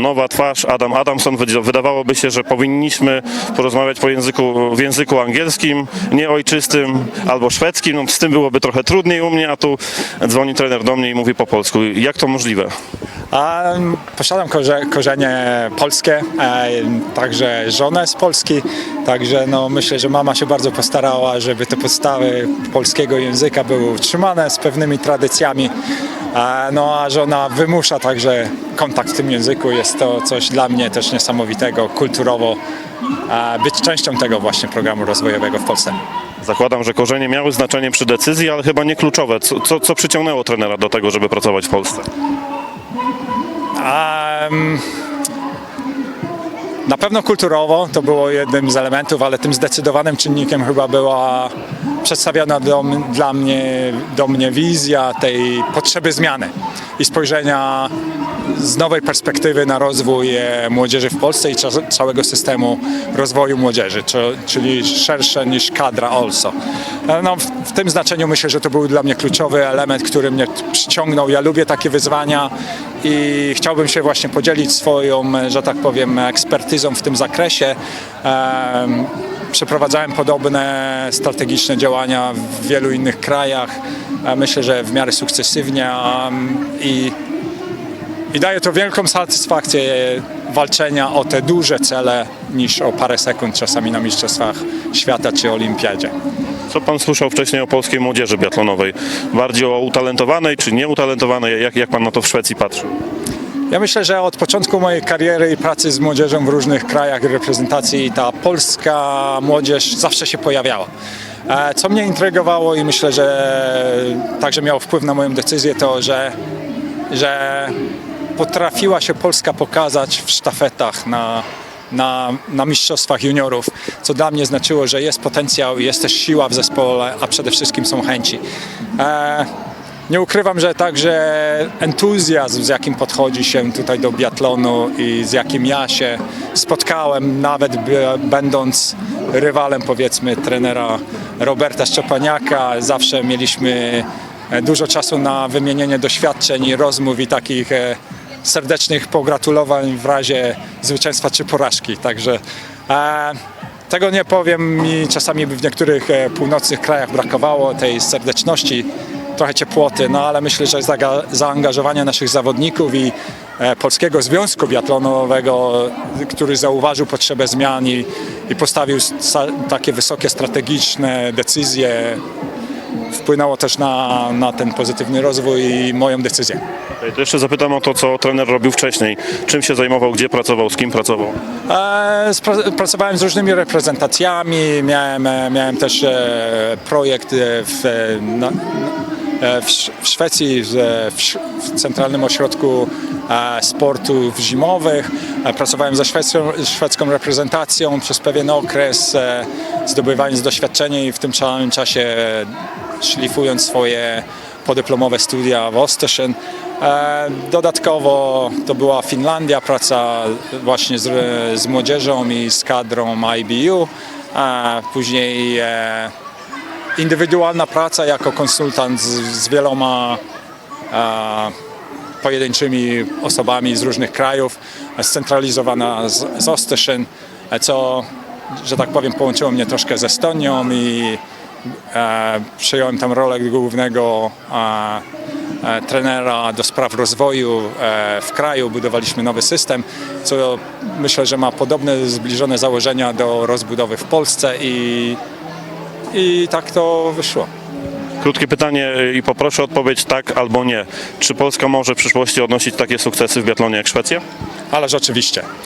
nowa twarz, Adam Adamson. Wyda- Wydawałoby się, że powinniśmy porozmawiać po języku, w języku angielskim, nie ojczystym albo szwedzkim. No, z tym byłoby trochę trudniej u mnie, a tu dzwoni trener do mnie i mówi po polsku. Jak to możliwe? Posiadam korze, korzenie polskie, e, także żonę z Polski, także no, myślę, że mama się bardzo postarała, żeby te podstawy polskiego języka były utrzymane z pewnymi tradycjami. E, no a żona wymusza także kontakt w tym języku. Jest to coś dla mnie też niesamowitego, kulturowo e, być częścią tego właśnie programu rozwojowego w Polsce. Zakładam, że korzenie miały znaczenie przy decyzji, ale chyba nie kluczowe. Co, co, co przyciągnęło trenera do tego, żeby pracować w Polsce? Em, na pewno kulturowo to było jednym z elementów, ale tym zdecydowanym czynnikiem chyba była przedstawiona do, dla mnie, do mnie wizja tej potrzeby zmiany i spojrzenia z nowej perspektywy na rozwój e, młodzieży w Polsce i całego systemu rozwoju młodzieży, czy- czyli szersze niż kadra also. E, No, w, w tym znaczeniu myślę, że to był dla mnie kluczowy element, który mnie przyciągnął. Ja lubię takie wyzwania i chciałbym się właśnie podzielić swoją, e, że tak powiem, ekspertyzą w tym zakresie. Em, Przeprowadzałem podobne strategiczne działania w wielu innych krajach. Myślę, że w miarę sukcesywnie em, i i daje to wielką satysfakcję walczenia o te duże cele niż o parę sekund czasami na Mistrzostwach Świata czy Olimpiadzie. Co pan słyszał wcześniej o polskiej młodzieży biatlonowej? Bardziej o utalentowanej czy nieutalentowanej? Jak, jak pan na to w Szwecji patrzył? Ja myślę, że od początku mojej kariery i pracy z młodzieżą w różnych krajach reprezentacji ta polska młodzież zawsze się pojawiała. E, Co mnie intrygowało i myślę, że także miało wpływ na moją decyzję, to że, że potrafiła się Polska pokazać w sztafetach na, na, na mistrzostwach juniorów, co dla mnie znaczyło, że jest potencjał, jest też siła w zespole, a przede wszystkim są chęci. E, nie ukrywam, że także entuzjazm, z jakim podchodzi się tutaj do biatlonu i z jakim ja się spotkałem, nawet będąc rywalem powiedzmy trenera Roberta Szczepaniaka, zawsze mieliśmy e, dużo czasu na wymienienie doświadczeń i rozmów i takich e, serdecznych pogratulowań w razie zwycięstwa czy porażki. Także e, tego nie powiem mi czasami w niektórych e, północnych krajach brakowało tej serdeczności, trochę ciepłoty, no ale myślę, że zaangażowanie naszych zawodników i e, Polskiego Związku Biatlonowego, który zauważył potrzebę zmian i, i postawił takie wysokie strategiczne decyzje, wpłynęło też na, na ten pozytywny rozwój i moją decyzję. To jeszcze zapytam o to, co trener robił wcześniej. Czym się zajmował, gdzie pracował, z kim pracował? E, Pracowałem z różnymi reprezentacjami, miałem, e, miałem też e, projekt w, na, w, Sz- w Szwecji, w, Centralnym Ośrodku e, Sportów Zimowych. E, Pracowałem ze szwedzką, szwedzką reprezentacją przez pewien okres, e, zdobywając doświadczenie i w tym czasie e, szlifując swoje podyplomowe studia w Ostersund. E, Dodatkowo to była Finlandia, praca właśnie z, z młodzieżą i z kadrą IBU. A później e, indywidualna praca jako konsultant z, z wieloma e, pojedynczymi osobami z różnych krajów, scentralizowana z, z co, że tak powiem, połączyło mnie troszkę z Estonią i e, przyjąłem tam rolę głównego e, e, trenera do spraw rozwoju e, w kraju. Budowaliśmy nowy system, co myślę, że ma podobne, zbliżone założenia do rozbudowy w Polsce i, i tak to wyszło. Krótkie pytanie y, i poproszę o odpowiedź tak albo nie. Czy Polska może w przyszłości odnosić takie sukcesy w biatlonie jak Szwecja? Ależ oczywiście.